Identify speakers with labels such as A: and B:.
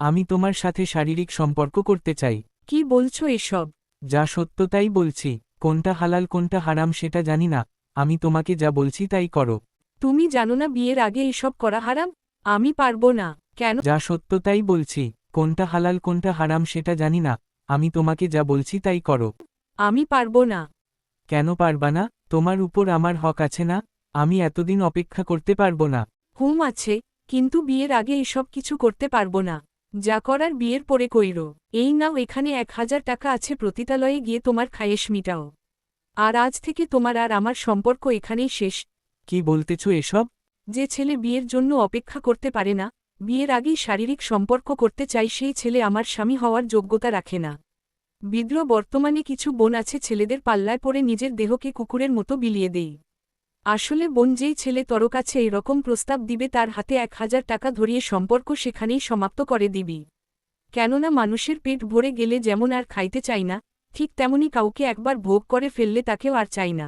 A: আমি তোমার সাথে শারীরিক সম্পর্ক করতে চাই।
B: কি বলছো এসব?
A: যা সত্য তাই বলছি কোনটা হালাল কোনটা হারাম সেটা জানি না আমি তোমাকে যা বলছি তাই করো।
B: তুমি জানো না বিয়ের আগে এসব করা হারাম? আমি পারব না কেন?
A: যা সত্য তাই বলছি কোনটা হালাল কোনটা হারাম সেটা জানি না আমি তোমাকে যা বলছি তাই করো।
B: আমি পারব না।
A: কেন পারবা না? তোমার উপর আমার হক আছে না? আমি এতদিন অপেক্ষা করতে পারব না।
B: হুম আছে কিন্তু বিয়ের আগে এসব কিছু করতে পারব না। যা করার বিয়ের পরে কইরো। এই নাও এখানে এক হাজার টাকা আছে প্রতিতালয়ে গিয়ে তোমার খায়েশ মিটাও। আর আজ থেকে তোমার আর আমার সম্পর্ক এখানেই শেষ।
A: কি বলতেছ এসব?
B: যে ছেলে বিয়ের জন্য অপেক্ষা করতে পারে না বিয়ের আগেই শারীরিক সম্পর্ক করতে চাই সেই ছেলে আমার স্বামী হওয়ার যোগ্যতা রাখে না। বিদ্রোহ বর্তমানে কিছু বোন আছে ছেলেদের পাল্লায় পড়ে নিজের দেহকে কুকুরের মতো বিলিয়ে দেই। আসলে বোন যেই ছেলে তর কাছে এরকম প্রস্তাব দিবে তার হাতে এক হাজার টাকা ধরিয়ে সম্পর্ক সেখানেই সমাপ্ত করে দিবি। কেননা মানুষের পেট ভরে গেলে যেমন আর খাইতে চাই না, ঠিক তেমনি কাউকে একবার ভোগ করে ফেললে তাকেও আর চাই না।